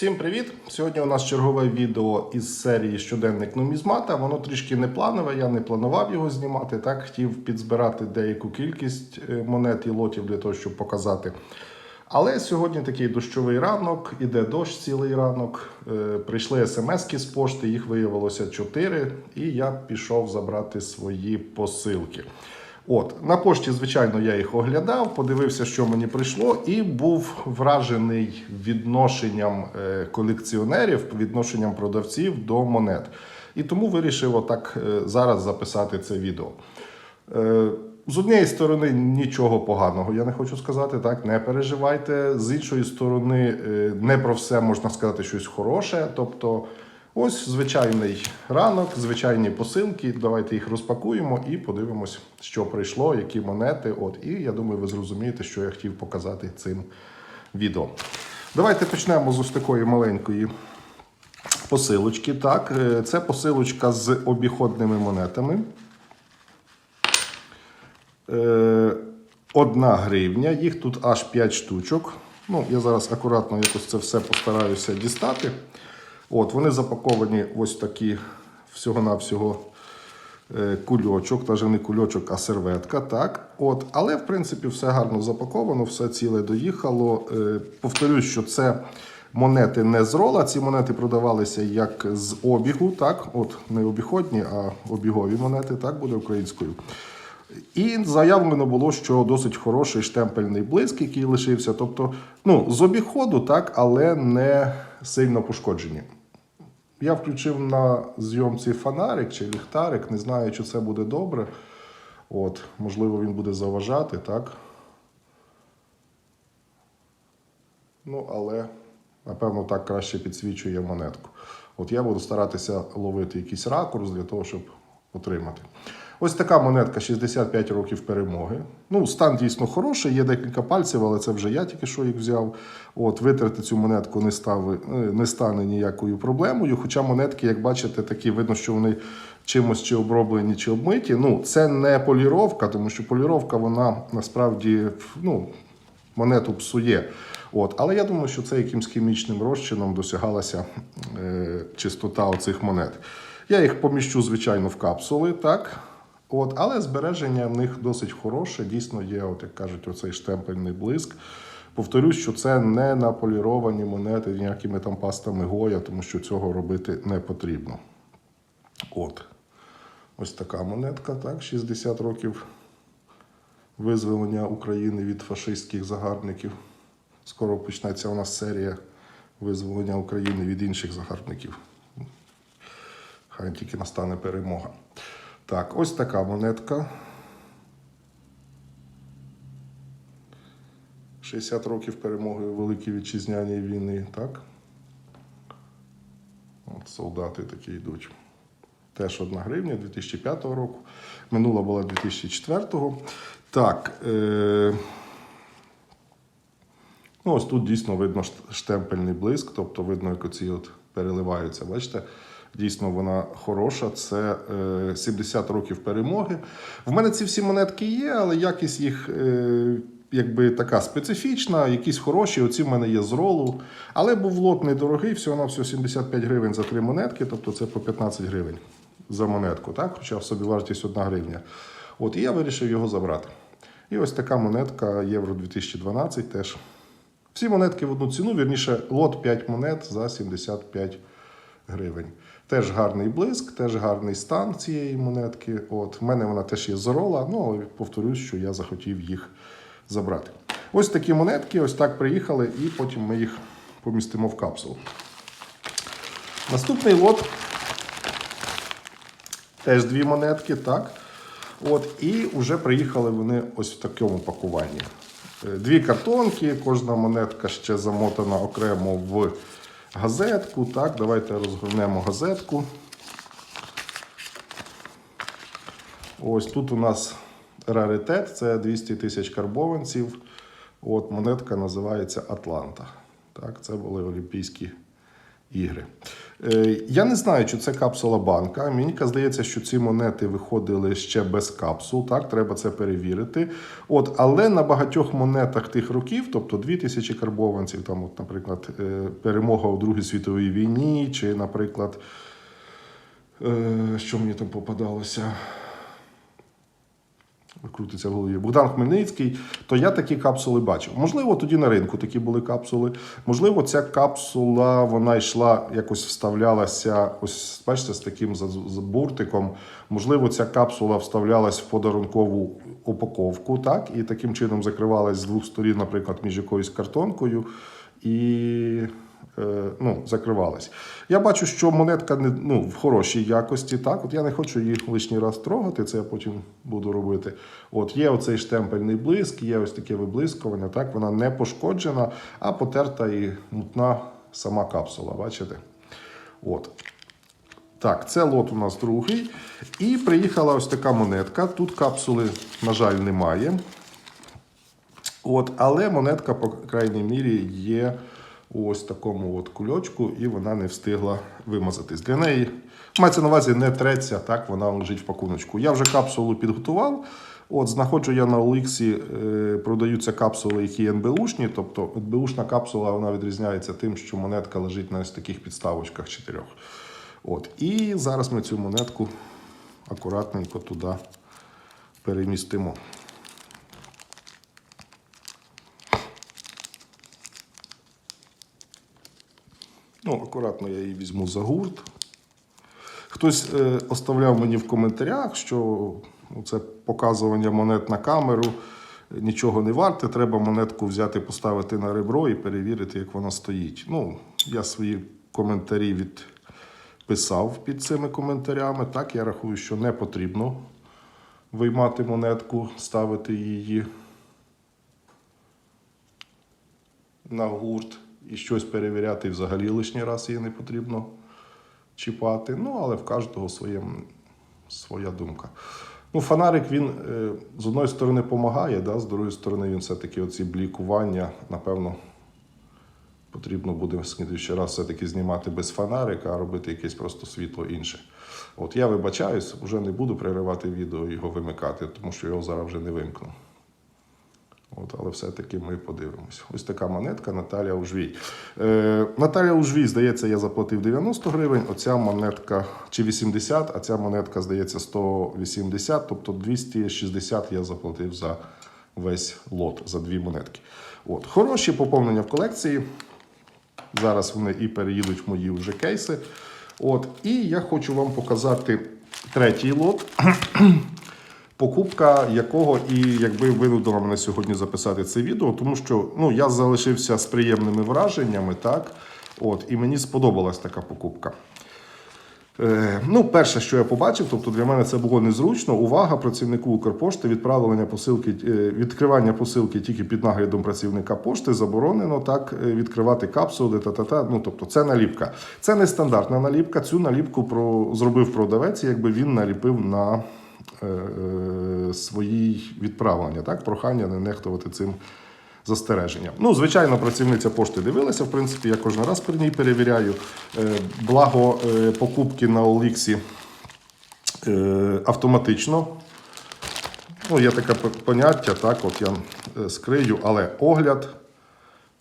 Всім привіт! Сьогодні у нас чергове відео із серії Щоденник нумізмата. Воно трішки не планове, я не планував його знімати. Так хотів підзбирати деяку кількість е, монет і лотів для того, щоб показати. Але сьогодні такий дощовий ранок, іде дощ цілий ранок. Е, Прийшли смски з пошти, їх виявилося 4, і я пішов забрати свої посилки. От, на пошті, звичайно, я їх оглядав, подивився, що мені прийшло, і був вражений відношенням е, колекціонерів, відношенням продавців до монет. І тому вирішив отак е, зараз записати це відео. Е, З однієї сторони, нічого поганого, я не хочу сказати, так, не переживайте. З іншої сторони, не про все можна сказати щось хороше. Тобто, ось звичайний ранок, звичайні посилки. Давайте їх розпакуємо і подивимось, що прийшло, які монети. От, і я думаю, ви зрозумієте, що я хотів показати цим відео. Давайте почнемо з ось такої маленької посилочки. Так, е, це посилочка з обіходними монетами. Е, Одна гривня, їх тут аж 5 штучок. Ну, я зараз акуратно якось це все постараюся дістати. От, вони запаковані ось такі всього-навсього е, кульочок, навіть не кульочок, а серветка. Так? От, але, в принципі, все гарно запаковано, все ціле доїхало. Е, Повторюсь, що це монети не з рола. Ці монети продавалися як з обігу, так? От, не обіходні, а обігові монети, так буде українською. І заявлено було, що досить хороший штемпельний блиск, який лишився. Тобто, ну, з обіходу, так, але не сильно пошкоджені. Я включив на зйомці фонарик чи ліхтарик, не знаю, чи це буде добре. От, можливо, він буде заважати, так. Ну, але, напевно, так краще підсвічує монетку. От я буду старатися ловити якийсь ракурс для того, щоб отримати. Ось така монетка 65 років перемоги. Ну, стан дійсно хороший, є декілька пальців, але це вже я тільки що їх взяв. От, витерти цю монетку не, став, не стане ніякою проблемою. Хоча монетки, як бачите, такі видно, що вони чимось чи оброблені, чи обмиті. Ну, це не поліровка, тому що поліровка, вона насправді ну, монету псує. От. Але я думаю, що це якимсь хімічним розчином досягалася е, чистота оцих монет. Я їх поміщу, звичайно, в капсули, так. От, але збереження в них досить хороше. Дійсно є, от як кажуть, оцей штемпельний блиск. Повторюсь, що це не наполіровані монети ніякими там пастами Гоя, тому що цього робити не потрібно. От. Ось така монетка, так, 60 років визволення України від фашистських загарбників. Скоро почнеться у нас серія визволення України від інших загарбників. Хай тільки настане перемога. Так, ось така монетка. 60 років перемоги у Великій Вітчизняній війни, так? От солдати такі йдуть. Теж 1 гривня 2005 року. Минула була 2004. Так. Е- Ну, ось тут дійсно видно штемпельний блиск, тобто видно, як оці от переливаються. Бачите? Дійсно, вона хороша. Це е, 70 років перемоги. В мене ці всі монетки є, але якість їх е, якби така специфічна, якісь хороші. Оці в мене є з ролу. Але був лот недорогий, всього на всього 75 гривень за три монетки, тобто це по 15 гривень за монетку, так? хоча в собі вартість 1 гривня. От, і я вирішив його забрати. І ось така монетка Євро 2012 теж. Всі монетки в одну ціну, вірніше, лот 5 монет за 75 гривень. Теж гарний блиск, теж гарний стан цієї монетки. От, в мене вона теж є з рола, ну але повторюсь, що я захотів їх забрати. Ось такі монетки, ось так приїхали, і потім ми їх помістимо в капсулу. Наступний лот. Теж дві монетки, так. От, і вже приїхали вони ось в такому пакуванні. Е, Дві картонки, кожна монетка ще замотана окремо в газетку. Так, давайте розгорнемо газетку. Ось тут у нас раритет, це 200 тисяч карбованців. От монетка називається Атланта. Так, це були Олімпійські ігри. Е, Я не знаю, чи це капсула банка. Мені здається, що ці монети виходили ще без капсул. Так, треба це перевірити. От, але на багатьох монетах тих років, тобто 2000 карбованців, там, от, наприклад, е, перемога у Другій світовій війні, чи, наприклад, е, що мені там попадалося. Крутиться в голові Богдан Хмельницький, то я такі капсули бачив. Можливо, тоді на ринку такі були капсули. Можливо, ця капсула вона йшла, якось вставлялася, ось бачите, з таким з буртиком. Можливо, ця капсула вставлялась в подарункову упаковку, так, і таким чином закривалась з двох сторін, наприклад, між якоюсь картонкою. І ну, закривалась. Я бачу, що монетка не, ну, в хорошій якості. Так, от я не хочу її лишній раз трогати, це я потім буду робити. От є оцей штемпельний блиск, є ось таке виблискування. Так, вона не пошкоджена, а потерта і мутна сама капсула. Бачите? От. Так, це лот у нас другий. І приїхала ось така монетка. Тут капсули, на жаль, немає. От, але монетка, по крайній мірі, є у ось такому от кульочку, і вона не встигла вимазатись. Для неї мається на увазі не треться, так вона лежить в пакуночку. Я вже капсулу підготував. От, знаходжу я на Оліксі, е, продаються капсули, які НБУшні. Тобто НБУшна капсула вона відрізняється тим, що монетка лежить на ось таких підставочках чотирьох. От, і зараз ми цю монетку акуратненько туди перемістимо. Ну, акуратно я її візьму за гурт. Хтось е, оставляв мені в коментарях, що ну, це показування монет на камеру нічого не варте. Треба монетку взяти, поставити на ребро і перевірити, як вона стоїть. Ну, я свої коментарі відписав під цими коментарями. Так, я рахую, що не потрібно виймати монетку, ставити її на гурт і щось перевіряти і взагалі лишній раз її не потрібно чіпати. Ну, але в кожного своє, своя думка. Ну, фонарик він е, з одної сторони допомагає, да, з другої сторони, він все-таки оці блікування, напевно, потрібно буде в слідуючий раз все-таки знімати без фонарика, а робити якесь просто світло інше. От я вибачаюсь, вже не буду переривати відео і його вимикати, тому що його зараз вже не вимкну. От, але все-таки ми подивимось. Ось така монетка Наталія Ужвій. Е, Наталія Ужвій, здається, я заплатив 90 гривень. Оця монетка чи 80, а ця монетка, здається, 180, тобто 260 я заплатив за весь лот, за дві монетки. От. Хороші поповнення в колекції. Зараз вони і переїдуть в мої вже кейси. От. І я хочу вам показати третій лот покупка якого і якби винудила мене сьогодні записати це відео, тому що ну, я залишився з приємними враженнями, так? От, і мені сподобалась така покупка. Е, ну, перше, що я побачив, тобто для мене це було незручно. Увага працівнику Укрпошти, відправлення посилки, е, відкривання посилки тільки під наглядом працівника пошти заборонено так е, відкривати капсули. Та-та-та. Ну, тобто, це наліпка. Це не стандартна наліпка. Цю наліпку про, зробив продавець, якби він наліпив на свої відправлення. Так, прохання не нехтувати цим застереженням. Ну, звичайно, працівниця пошти дивилася. В принципі, я кожен раз при ній перевіряю. Е, Благо е, покупки на Оліксі е, автоматично. Ну, є таке поняття, так, от я е, скрию, але огляд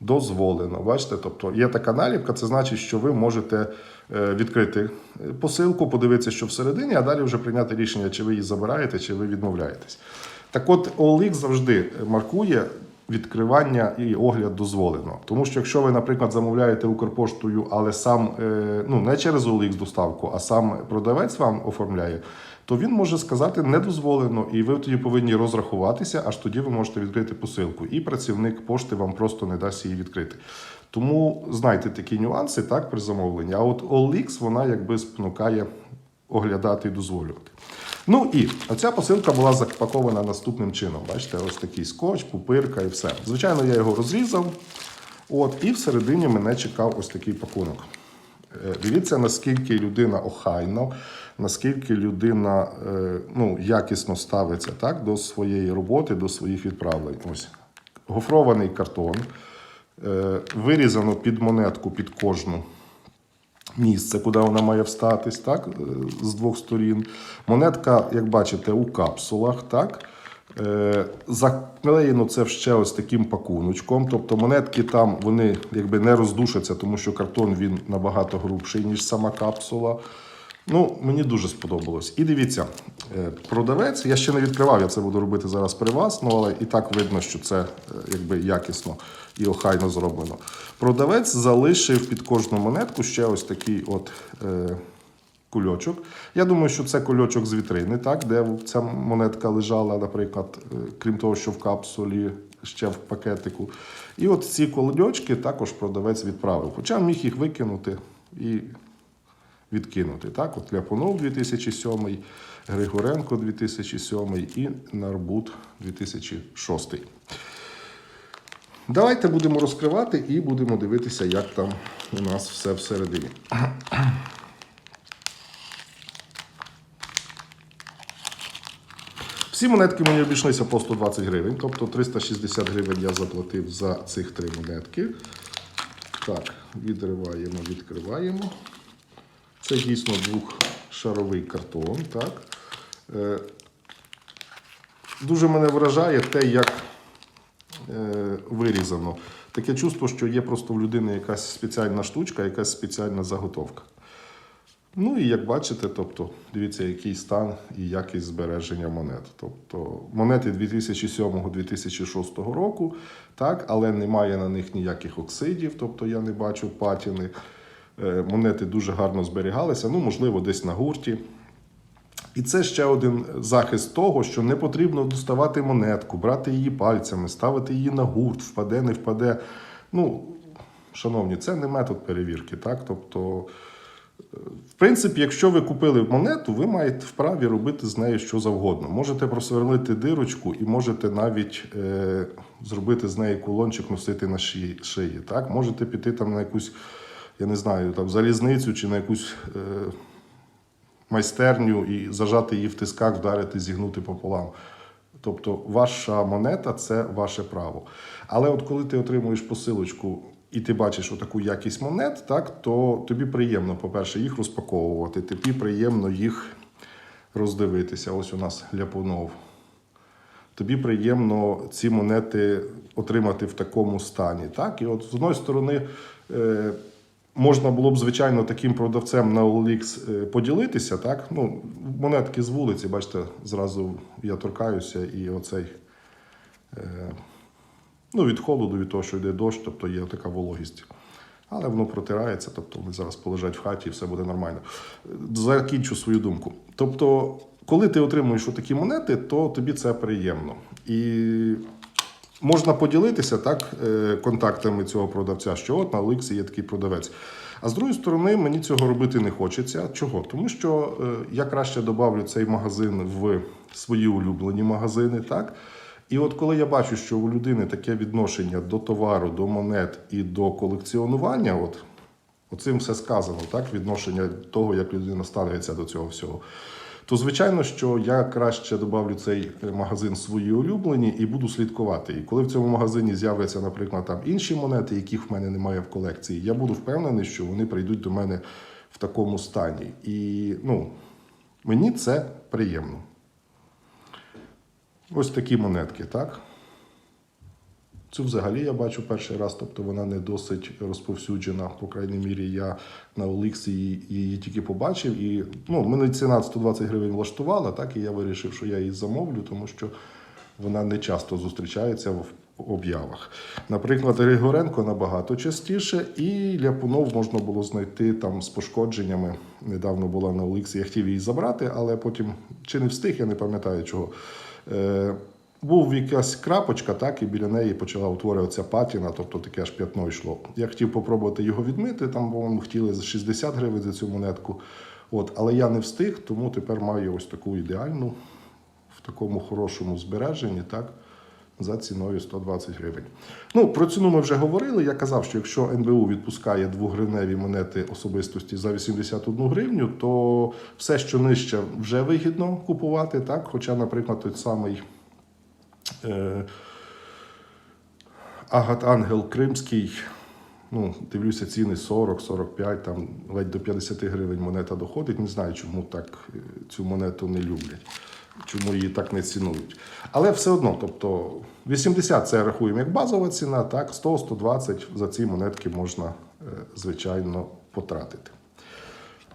дозволено. Бачите, тобто є така наліпка, це значить, що ви можете е, відкрити е, посилку, подивитися, що всередині, а далі вже прийняти рішення, чи ви її забираєте, чи ви відмовляєтесь. Так от, OLX завжди маркує. Відкривання і огляд дозволено. Тому що якщо ви, наприклад, замовляєте Укрпоштою, але сам е, ну не через OLX доставку, а сам продавець вам оформляє, то він може сказати не дозволено, і ви тоді повинні розрахуватися, аж тоді ви можете відкрити посилку. І працівник пошти вам просто не дасть її відкрити. Тому знайте такі нюанси так при замовленні. А от OLX вона якби спонукає оглядати і дозволювати. Ну і оця посилка була запакована наступним чином. Бачите, ось такий скотч, пупирка і все. Звичайно, я його розрізав. От, і всередині мене чекав ось такий пакунок. Е, Дивіться, наскільки людина охайно, наскільки людина е, ну, якісно ставиться так, до своєї роботи, до своїх відправлень. Ось гофрований картон, е, вирізано під монетку під кожну місце, куди вона має встатись, так, е, з двох сторін. Монетка, як бачите, у капсулах, так. Заклеєно це ще ось таким пакуночком. Тобто монетки там вони якби не роздушаться, тому що картон він набагато грубший, ніж сама капсула. Ну, мені дуже сподобалось. І дивіться, е, продавець, я ще не відкривав, я це буду робити зараз при вас, ну але і так видно, що це е, якби якісно і охайно зроблено. Продавець залишив під кожну монетку ще ось такий от. Е, кульочок. Я думаю, що це кульочок з вітрини, так, де ця монетка лежала, наприклад, е, крім того, що в капсулі, ще в пакетику. І от ці кульочки також продавець відправив. Хоча міг їх викинути і відкинути. Так, от Ляпунов 2007, Григоренко 2007 і Нарбут 2006. Давайте будемо розкривати і будемо дивитися, як там у нас все всередині. Всі монетки мені обійшлися по 120 гривень, тобто 360 гривень я заплатив за цих три монетки. Так, відриваємо, відкриваємо. Це дійсно двохшаровий картон. Так. Е, дуже мене вражає те, як е, вирізано. Таке чувство, що є просто в людини якась спеціальна штучка, якась спеціальна заготовка. Ну і як бачите, тобто, дивіться, який стан і якість збереження монет. Тобто монети 2007-2006 року, так, але немає на них ніяких оксидів, тобто я не бачу патіни. Е, Монети дуже гарно зберігалися, ну, можливо, десь на гурті. І це ще один захист того, що не потрібно доставати монетку, брати її пальцями, ставити її на гурт, впаде, не впаде. Ну, шановні, це не метод перевірки, так? Тобто. В принципі, якщо ви купили монету, ви маєте вправі робити з нею що завгодно. Можете просверлити дирочку і можете навіть е, зробити з неї кулончик, носити на шиї так? Можете піти там на якусь, я не знаю, там залізницю чи на якусь е, майстерню і зажати її в тисках, вдарити, зігнути пополам. Тобто ваша монета це ваше право. Але от коли ти отримуєш посилочку і ти бачиш отаку якість монет, так, то тобі приємно, по-перше, їх розпаковувати, тобі приємно їх роздивитися. Ось у нас ляпунов. Тобі приємно ці монети отримати в такому стані. Так? І от з одної сторони, е, можна було б, звичайно, таким продавцем на OLX е, поділитися. Так? Ну, монетки з вулиці, бачите, зразу я торкаюся і оцей. Е, Ну, від холоду, від того, що йде дощ, тобто є така вологість. Але воно протирається, тобто вони зараз полежать в хаті і все буде нормально. Закінчу свою думку. Тобто, коли ти отримуєш такі монети, то тобі це приємно. І можна поділитися так, е, контактами цього продавця, що от на Олексі є такий продавець. А з другої сторони, мені цього робити не хочеться. Чого? Тому що е, я краще добавлю цей магазин в свої улюблені магазини. так? І от коли я бачу, що у людини таке відношення до товару, до монет і до колекціонування, от оцим все сказано, так, відношення того, як людина ставиться до цього всього. То звичайно, що я краще добавлю цей е, магазин свої улюблені і буду слідкувати. І коли в цьому магазині з'являться, наприклад, там інші монети, яких в мене немає в колекції, я буду впевнений, що вони прийдуть до мене в такому стані. І ну, мені це приємно. Ось такі монетки, так? Цю взагалі я бачу перший раз, тобто вона не досить розповсюджена. По крайній мірі, я на Оліксі її, її тільки побачив. І ну, мене ціна 120 гривень влаштувала, так, і я вирішив, що я її замовлю, тому що вона не часто зустрічається в об'явах. Наприклад, Григоренко набагато частіше, і Ляпунов можна було знайти там з пошкодженнями. Недавно була на Оліксі, я хотів її забрати, але потім чи не встиг, я не пам'ятаю чого. Був якась крапочка, так, і біля неї почала утворюватися патіна, тобто таке аж п'ятно йшло. Я хотів попробувати його відмити, там, по-моєму, хотіли за 60 гривень за цю монетку. От, але я не встиг, тому тепер маю ось таку ідеальну, в такому хорошому збереженні, так, за ціною 120 гривень. Ну, про ціну ми вже говорили. Я казав, що якщо НБУ відпускає двогривневі монети особистості за 81 гривню, то все, що нижче, вже вигідно купувати. так? Хоча, наприклад, той самий Агат Ангел Кримський Ну, дивлюся, ціни 40, 45, там ледь до 50 гривень монета доходить. Не знаю, чому так е, цю монету не люблять, чому її так не цінують. Але все одно, тобто 80 це рахуємо як базова ціна, так, 100-120 за ці монетки можна, е, звичайно, потратити.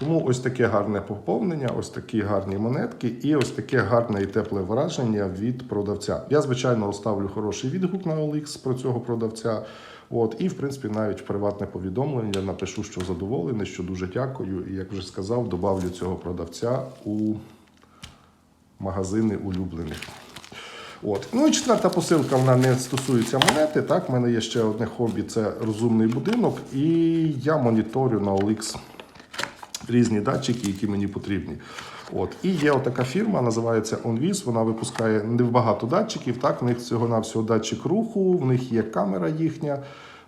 Тому ось таке гарне поповнення, ось такі гарні монетки і ось таке гарне і тепле враження від продавця. Я, звичайно, оставлю хороший відгук на OLX про цього продавця. От, і, в принципі, навіть приватне повідомлення напишу, що задоволений, що дуже дякую. І як вже сказав, добавлю цього продавця у магазини улюблених. От. Ну і четверта посилка вона не стосується монети. Так, в мене є ще одне хобі це розумний будинок, і я моніторю на OLX різні датчики, які мені потрібні. От. І є така фірма, називається OnVis, Вона випускає небагато датчиків. Так, в них всього на всього датчик руху, в них є камера їхня,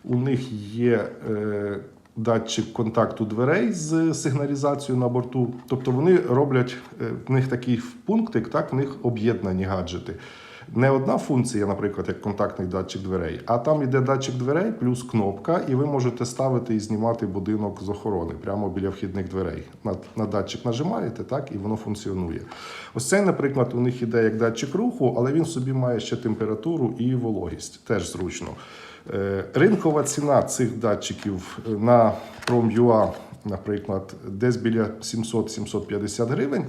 у них є е, датчик контакту дверей з сигналізацією на борту. Тобто вони роблять е, в них такий пунктик, так, в них об'єднані гаджети. Не одна функція, наприклад, як контактний датчик дверей, а там іде датчик дверей плюс кнопка, і ви можете ставити і знімати будинок з охорони прямо біля вхідних дверей. На, на датчик нажимаєте, так, і воно функціонує. Ось цей, наприклад, у них іде як датчик руху, але він собі має ще температуру і вологість. Теж зручно. Е, Ринкова ціна цих датчиків е, на Prom.ua, наприклад, десь біля 700-750 гривень.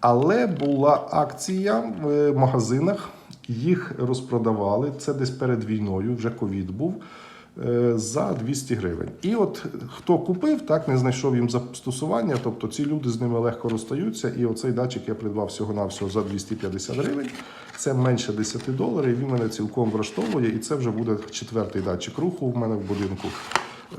Але була акція в магазинах, їх розпродавали. Це десь перед війною, вже ковід був. е, За 200 гривень. І от хто купив, так не знайшов їм застосування. Тобто ці люди з ними легко розстаються. І оцей датчик я придбав всього-навсього за 250 гривень. Це менше 10 доларів. Він мене цілком влаштовує, і це вже буде четвертий датчик руху в мене в будинку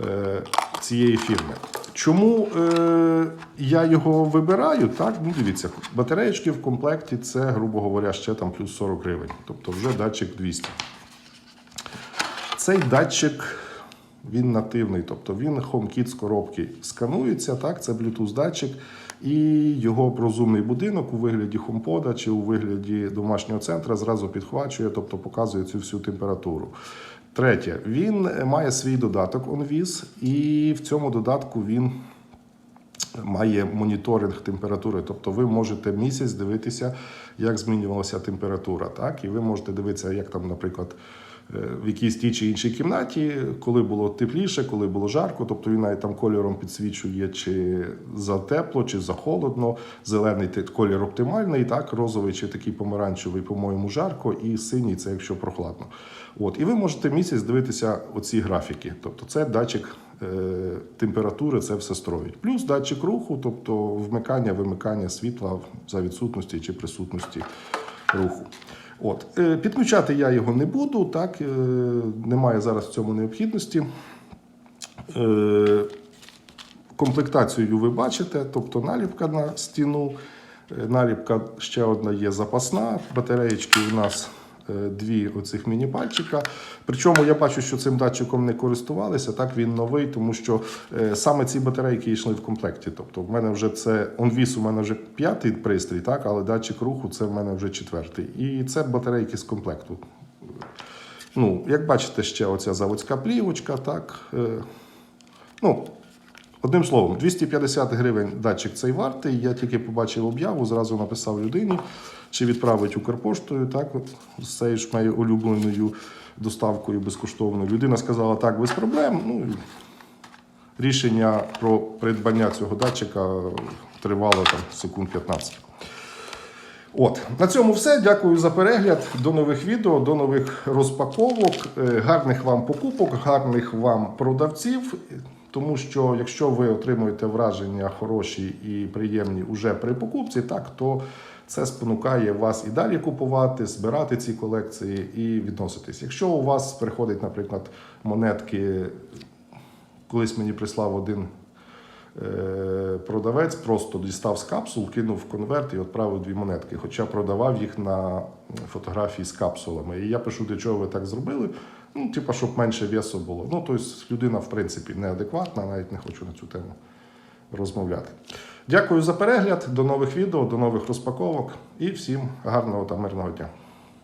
е, цієї фірми. Чому е, я його вибираю? Так, ну дивіться, батареєчки в комплекті це, грубо говоря, ще там плюс 40 гривень. Тобто вже датчик 200. Цей датчик він нативний, тобто він HomeKit з коробки сканується, так, це Bluetooth датчик, і його розумний будинок у вигляді HomePod чи у вигляді домашнього центру зразу підхвачує, тобто показує цю всю температуру. Третє, він має свій додаток OnVis, і в цьому додатку він має моніторинг температури. Тобто ви можете місяць дивитися, як змінювалася температура. Так? І ви можете дивитися, як там, наприклад, е, в якійсь тій чи іншій кімнаті, коли було тепліше, коли було жарко, тобто він навіть там кольором підсвічує, чи за тепло, чи за холодно. Зелений колір оптимальний, так, розовий чи такий помаранчевий, по-моєму, жарко, і синій це якщо прохладно. От, і ви можете місяць дивитися оці графіки. Тобто це датчик е, температури, це все строїть. Плюс датчик руху, тобто вмикання, вимикання світла за відсутності чи присутності руху. От. Е, Підключати я його не буду, так, е, немає зараз в цьому необхідності. Е, Комплектацію ви бачите, тобто наліпка на стіну. Наліпка ще одна є запасна. Батареєчки у нас дві оцих міні-пальчика. Причому я бачу, що цим датчиком не користувалися. Так він новий, тому що е, саме ці батарейки йшли в комплекті. Тобто, в мене вже це OnVis у мене вже п'ятий пристрій, так, але датчик руху це в мене вже четвертий. І це батарейки з комплекту. Ну, як бачите, ще оця заводська плівочка, так. е, Ну, Одним словом, 250 гривень датчик цей вартий. Я тільки побачив об'яву, зразу написав людині, чи відправить Укрпоштою, так, от, з цією ж моєю улюбленою доставкою безкоштовною. Людина сказала, так, без проблем. Ну, рішення про придбання цього датчика тривало там секунд 15. От, на цьому все. Дякую за перегляд. До нових відео, до нових розпаковок, Е, гарних вам покупок, гарних вам продавців. Тому що якщо ви отримуєте враження хороші і приємні уже при покупці, так то це спонукає вас і далі купувати, збирати ці колекції і відноситись. Якщо у вас приходить, наприклад, монетки, колись мені прислав один е, продавець, просто дістав з капсул, кинув в конверт і відправив дві монетки. Хоча продавав їх на фотографії з капсулами. І я пишу, для чого ви так зробили. Ну, типа, щоб менше весу було. Ну, тобто людина, в принципі, неадекватна, навіть не хочу на цю тему розмовляти. Дякую за перегляд, до нових відео, до нових розпаковок і всім гарного та мирного дня.